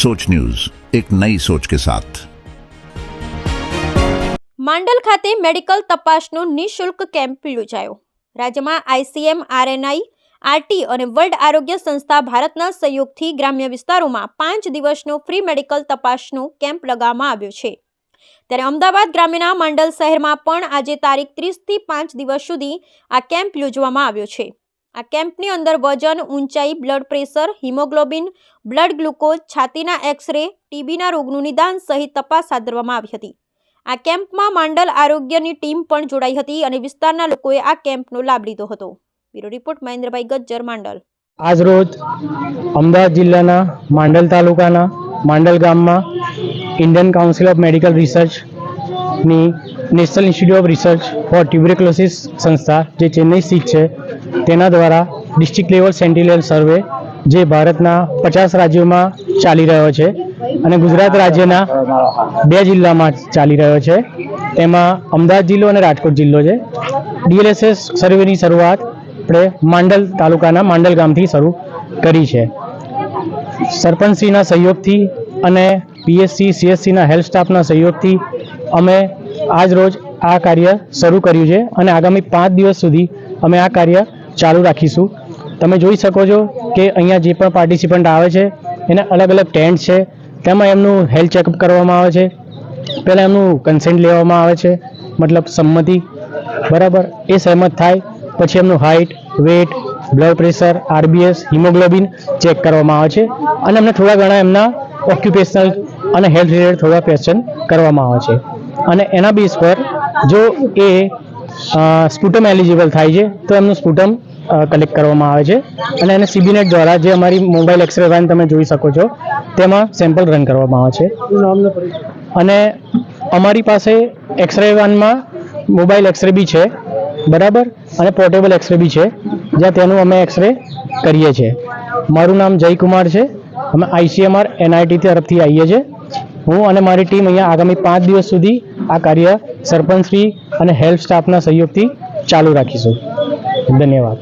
सोच न्यूज एक नई सोच के साथ માંડલ ખાતે મેડિકલ તપાસનો નિઃશુલ્ક કેમ્પ યોજાયો રાજ્યમાં આઈસીએમ આરએનઆઈ આરટી અને વર્લ્ડ આરોગ્ય સંસ્થા ભારતના સહયોગથી ગ્રામ્ય વિસ્તારોમાં પાંચ દિવસનો ફ્રી મેડિકલ તપાસનો કેમ્પ લગાવવામાં આવ્યો છે ત્યારે અમદાવાદ ગ્રામ્યના માંડલ શહેરમાં પણ આજે તારીખ ત્રીસથી પાંચ દિવસ સુધી આ કેમ્પ યોજવામાં આવ્યો છે આ કેમ્પની અંદર વજન, ઊંચાઈ, blood pressure, haemoglobin, blood glucose, છાતીના x ray, ટીબીના રોગનું નિદાન સહિત તપાસ હાથ ધરવામાં આવી હતી. આ કેમ્પમાં માંડલ આરોગ્યની ટીમ પણ જોડાઈ હતી અને વિસ્તારના લોકોએ આ કેમ્પનો લાભ લીધો હતો. Bureau report Mahendrabhai Gajjar, Mandal. આજરોજ અમદાવાદ જિલ્લાના માંડલ તાલુકાના માંડલ ગામમાં Indian council of medical રિસર્ચની national institute of research for tuberculosis સંસ્થા, જે ચેન્નઈ સ્થિત છે તેના દ્વારા ડિસ્ટ્રિક્ટ લેવલ સેન્ટિનલ સર્વે જે ભારતના પચાસ રાજ્યોમાં ચાલી રહ્યો છે અને ગુજરાત રાજ્યના બે જિલ્લામાં ચાલી રહ્યો છે. તેમાં અમદાવાદ જિલ્લો અને રાજકોટ જિલ્લો છે. ડીએલએસએસ સર્વેની શરૂઆત આપણે માંડલ તાલુકાના માંડલ ગામથી શરૂ કરી છે. સરપંચશ્રીના સહયોગથી અને પીએસસી, સીએસસીના હેલ્થ સ્ટાફના સહયોગથી અમે આજ રોજ આ કાર્ય શરૂ કર્યું છે અને આગામી પાંચ દિવસ સુધી અમે આ કાર્ય ચાલુ રાખીશું. તમે જોઈ શકો છો કે અહીંયા જે પણ પાર્ટિસિપન્ટ આવે છે, એના અલગ અલગ ટેન્ટ છે. તેમાં એમનું હેલ્થ ચેકઅપ કરવામાં આવે છે. પહેલાં એમનું કન્સેન્ટ લેવામાં આવે છે. મતલબ સંમતિ. બરાબર? એ સહેમત થાય. પછી એમનું height weight blood pressure RBS haemoglobin check કરવામાં આવે છે. અને એમને થોડા ઘણા એમના ઓક્યુપેશનલ અને હેલ્થ રિલેટેડ થોડા ક્વેશ્ચન કરવામાં આવે છે. અને એના બેઝ પર જો એ સ્પુટમ એલિજિબલ થાય છે. તો એમનું સ્પુટમ કલેક્ટ કરવામાં આવે છે. અને એને સીબીનેટ દ્વારા જે અમારી મોબાઈલ એક્સરે વાન તમે જોઈ શકો છો, તેમાં સેમ્પલ રન કરવામાં આવે છે. અને અમારી પાસે એક્સરે વાનમાં મોબાઈલ એક્સરે બી છે, બરાબર? અને પોર્ટેબલ એક્સરે બી છે, જ્યાં તેનું અમે એક્સરે કરીએ છીએ. મારું નામ જયકુમાર છે. અમે આઈસીએમઆર એનઆઈટી તરફથી આવીએ છીએ. હું અને મારી ટીમ અહીંયા આગામી પાંચ દિવસ સુધી આ કાર્ય સરપંચશ્રી અને હેલ્થ સ્ટાફના સહયોગથી ચાલુ રાખીશું. ધન્યવાદ.